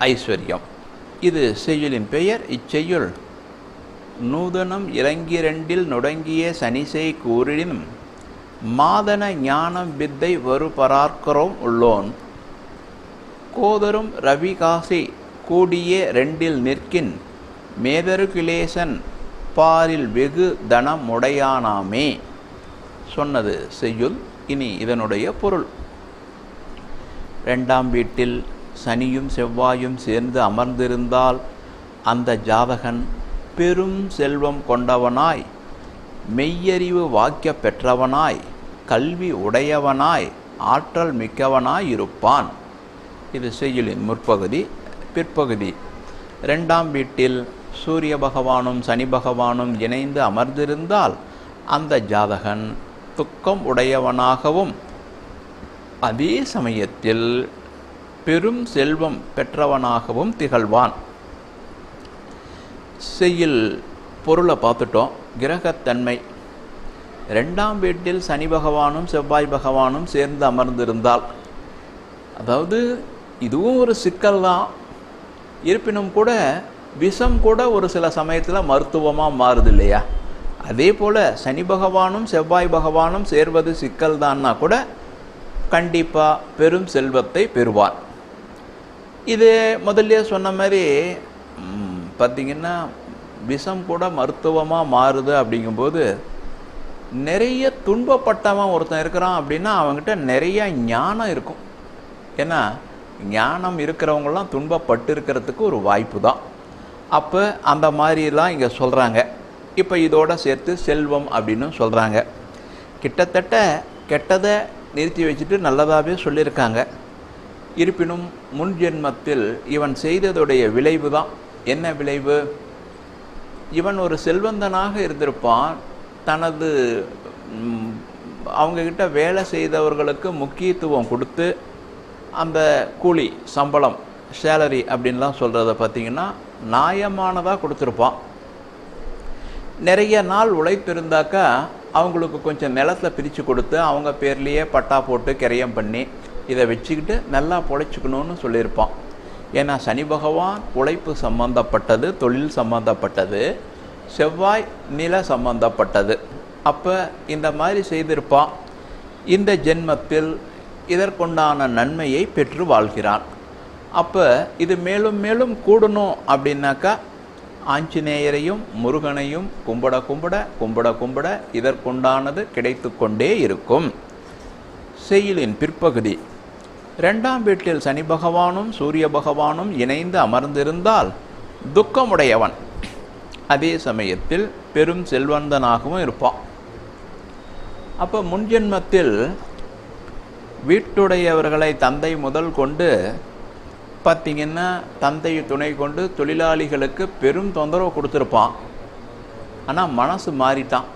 ஐஸ்வர்யம். இது செய்யுளின் பெயர். இச்செய்யுள் நூதனம் இறங்கிரண்டில் நுடங்கிய சனிசை கூறினும் மாதன ஞானம் வித்தை வருபரார்க்கரோம் உள்ளோன். கோதரும் ரவிகாசி கூடிய ரெண்டில் நிற்கின். மேதரு கிளேசன் பாரில் வெகு தனமுடையானாமே சொன்னது செய்யுள். இனி இதனுடைய பொருள். ரெண்டாம் வீட்டில் சனியும் செவ்வாயும் சேர்ந்து அமர்ந்திருந்தால் அந்த ஜாதகன் பெரும் செல்வம் கொண்டவனாய் மெய்யறிவு வாக்கிய பெற்றவனாய் கல்வி உடையவனாய் ஆற்றல் மிக்கவனாய் இருப்பான். இது செய்யுளின் முற்பகுதி பிற்பகுதி. ரெண்டாம் வீட்டில் சூரிய பகவானும் சனி பகவானும் இணைந்து அமர்ந்திருந்தால் அந்த ஜாதகன் துக்கம் உடையவனாகவும் அதே சமயத்தில் பெரும் செல்வம் பெற்றவனாகவும் திகழ்வான். செய்யில் பொருளை பார்த்துட்டோம். கிரகத்தன்மை. ரெண்டாம் வீட்டில் சனி பகவானும் செவ்வாய் பகவானும் சேர்ந்து அமர்ந்திருந்தால் அதாவது இதுவும் ஒரு சிக்கல் தான் இருப்பினும் கூட விஷம் கூட ஒரு சில சமயத்தில் மருத்துவமாக மாறுது இல்லையா அதே போல் சனி பகவானும் செவ்வாய் பகவானும் சேர்வது சிக்கல் தான்னா கூட கண்டிப்பாக பெரும் செல்வத்தை பெறுவார். இது முதல்ல சொன்ன மாதிரி பார்த்திங்கன்னா விஷம் கூட மருத்துவமாக மாறுது அப்படிங்கும்போது நிறைய துன்பப்பட்டவன் ஒருத்தன் இருக்கிறான் அப்படின்னா அவங்ககிட்ட நிறைய ஞானம் இருக்கும். ஏன்னா ஞானம் இருக்கிறவங்களாம் துன்பப்பட்டு இருக்கிறதுக்கு ஒரு வாய்ப்பு தான் அப்போ அந்த மாதிரிலாம் இங்கே சொல்கிறாங்க இப்போ இதோட சேர்த்து செல்வம் அப்படின்னு சொல்கிறாங்க கிட்டத்தட்ட கெட்டதை நிறுத்தி வச்சுட்டு நல்லதாகவே சொல்லியிருக்காங்க. இருப்பினும் முன் ஜென்மத்தில் இவன் செய்ததுடைய விளைவு தான் என்ன விளைவு? இவன் ஒரு செல்வந்தனாக இருந்திருப்பான். தனது அவங்கக்கிட்ட வேலை செய்தவர்களுக்கு முக்கியத்துவம் கொடுத்து அந்த கூலி சம்பளம் சேலரி அப்படின்லாம் சொல்கிறத பார்த்திங்கன்னா நியாயமானதாக கொடுத்துருப்பான். நிறைய நாள் உழைப்பிருந்தாக்கா அவங்களுக்கு கொஞ்சம் நிலத்தில் பிரித்து கொடுத்து அவங்க பேர்லேயே பட்டா போட்டு கிரயம் பண்ணி இதை வச்சுக்கிட்டு நல்லா பொழைச்சிக்கணும்னு சொல்லியிருப்பான். ஏன்னா சனி பகவான் உழைப்பு சம்பந்தப்பட்டது தொழில் சம்பந்தப்பட்டது செவ்வாய் நில சம்பந்தப்பட்டது. அப்போ இந்த மாதிரி செய்திருப்பான். இந்த ஜென்மத்தில் இதற்குண்டான நன்மையை பெற்று வாழ்கிறான். அப்போ இது மேலும் மேலும் கூடணும் அப்படின்னாக்கா ஆஞ்சநேயரையும் முருகனையும் கும்பிட கும்பிட கும்பிட கும்பிட இதற்குண்டானது கிடைத்து கொண்டே இருக்கும். செய்யுளின் பிற்பகுதி. ரெண்டாம் வீட்டில் சனி பகவானும் சூரிய பகவானும் இணைந்து அமர்ந்திருந்தால் துக்கமுடையவன். அதே சமயத்தில் பெரும் செல்வந்தனாகவும் இருப்பான். அப்போ முன்ஜென்மத்தில் வீட்டுடையவர்களை தந்தை முதல் கொண்டு பார்த்திங்கன்னா தந்தை துணை கொண்டு தொழிலாளிகளுக்கு பெரும் தொந்தரவு கொடுத்துருப்பான். ஆனால் மனசு மாறிட்டான்.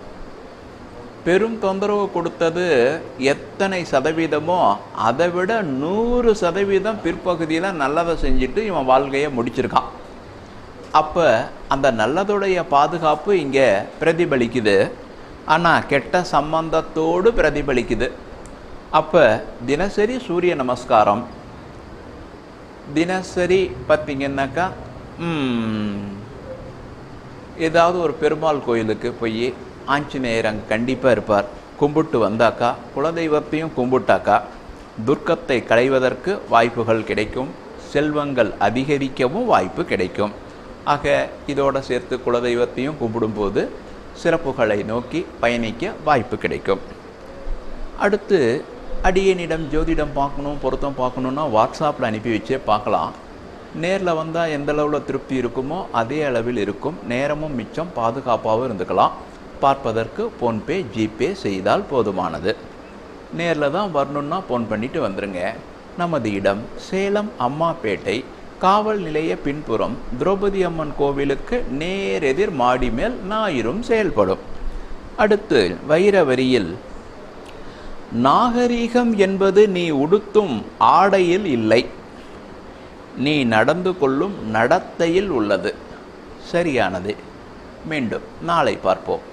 பெரும் தொந்தரவு கொடுத்தது எத்தனை சதவீதமோ அதை விட நூறு சதவீதம் பிற்பகுதியில் நல்லதை செஞ்சுட்டு இவன் வாழ்க்கையை முடிச்சிருக்கான். அப்போ அந்த நல்லதுடைய பாதுகாப்பு இங்கே பிரதிபலிக்குது. ஆனால் கெட்ட சம்பந்தத்தோடு பிரதிபலிக்குது. அப்போ தினசரி சூரிய நமஸ்காரம். தினசரி பார்த்திங்கன்னாக்கா ஏதாவது ஒரு பெருமாள் கோயிலுக்கு போய் ஆஞ்சநேயர் அங்கே கண்டிப்பாக இருப்பார். கும்பிட்டு வந்தாக்கா குலதெய்வத்தையும் கும்பிட்டாக்கா துர்க்கத்தை களைவதற்கு வாய்ப்புகள் கிடைக்கும். செல்வங்கள் அதிகரிக்கவும் வாய்ப்பு கிடைக்கும். ஆக இதோடு சேர்த்து குலதெய்வத்தையும் கும்பிடும்போது சிறப்புகளை நோக்கி பயணிக்க வாய்ப்பு கிடைக்கும். அடுத்து அடியனிடம் ஜோதிடம் பார்க்கணும் பொருத்தம் பார்க்கணுன்னா வாட்ஸ்அப்பில் அனுப்பி வச்சே பார்க்கலாம். நேரில் வந்தால் எந்த அளவில் திருப்தி இருக்குமோ அதே அளவில் இருக்கும். நேரமும் மிச்சம் பாதுகாப்பாகவும் இருந்துக்கலாம். பார்ப்பதற்கு ஃபோன்பே ஜிபே செய்தால் போதுமானது. நேரில் தான் வரணுன்னா ஃபோன் பண்ணிட்டு வந்துருங்க. நமது இடம் சேலம் அம்மாப்பேட்டை. காவல் நிலைய பின்புறம் திரௌபதி அம்மன் கோவிலுக்கு நேரெதிர் மாடி மேல் ஞாயிறும் செயல்படும். அடுத்து வைரவரியில் நாகரீகம் என்பது நீ உடுத்தும் ஆடையில் இல்லை. நீ நடந்து கொள்ளும் நடத்தையில் உள்ளது. சரியானது. மீண்டும் நாளை பார்ப்போம்.